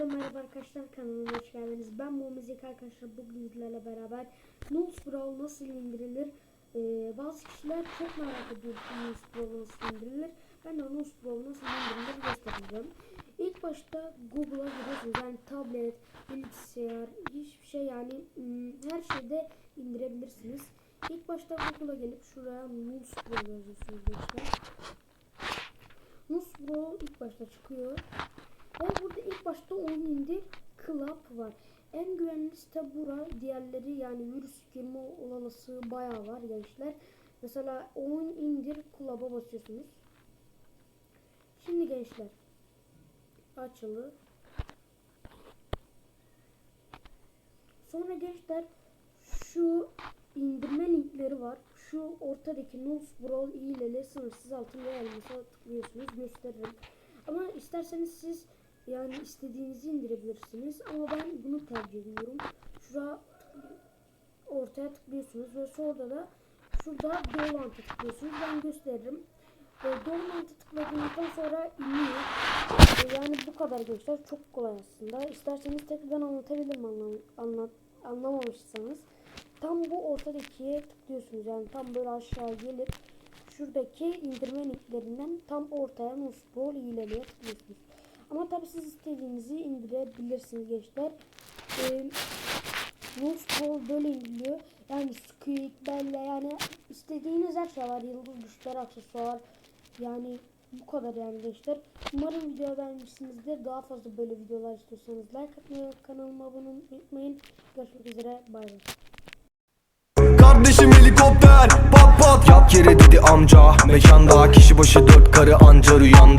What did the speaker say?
Hepinize merhaba arkadaşlar kanalıma hoş geldiniz. Ben Muhammed arkadaşlar bugün sizlerle beraber Nulls Brawl nasıl indirilir? Ee, bazı kişiler çok merak ediyor Nulls Brawl nasıl indirilir. Ben de Nulls Brawl nasıl indirilir göstereceğim. İlk başta Google'a giriyorsunuz yani tablet, bilgisayar, hiçbir şey yani ım, her şeyde indirebilirsiniz. İlk başta Google'a gelip şuraya Nulls Brawl yazıyorsunuz gençler. Nulls Brawl ilk başta çıkıyor. Ve burada ilk başta oyun indir Club var. En güvenli site bura. Diğerleri yani virüs girme olasılığı bayağı var gençler. Mesela oyun indir Club'a basıyorsunuz. Şimdi gençler açılı. Sonra gençler şu indirme linkleri var. Şu ortadaki Nulls Brawl ile sınırsız altın ve elmasa tıklıyorsunuz. Gösteririm. Ama isterseniz siz yani istediğinizi indirebilirsiniz. Ama ben bunu tercih ediyorum. Şuraya ortaya tıklıyorsunuz ve sonra da şurada Dolant'a tıklıyorsunuz. Ben gösteririm. E, Dolant'a tıkladıktan sonra iniyor. E, yani bu kadar gençler. Çok kolay aslında. İsterseniz tekrardan anlatabilirim anlam anlat anlamamışsanız. Tam bu ortadakiye tıklıyorsunuz. Yani tam böyle aşağı gelip şuradaki indirme linklerinden tam ortaya Nusbol iğneliğe tıklıyorsunuz. Ama tabi siz istediğinizi indirebilirsiniz gençler. Ee, Nusbol böyle indiriliyor. Yani Squid, Bella yani istediğiniz her şey var. Yıldız güçler, aksesuar. Yani bu kadar yani gençler. Umarım video beğenmişsinizdir. Daha fazla böyle videolar istiyorsanız like atmayı, kanalıma abone olmayı unutmayın. Görüşmek üzere. Bay bay. Kardeşim helikopter pat pat Yat yere dedi amca Mekanda kişi başı dört karı anca rüyanda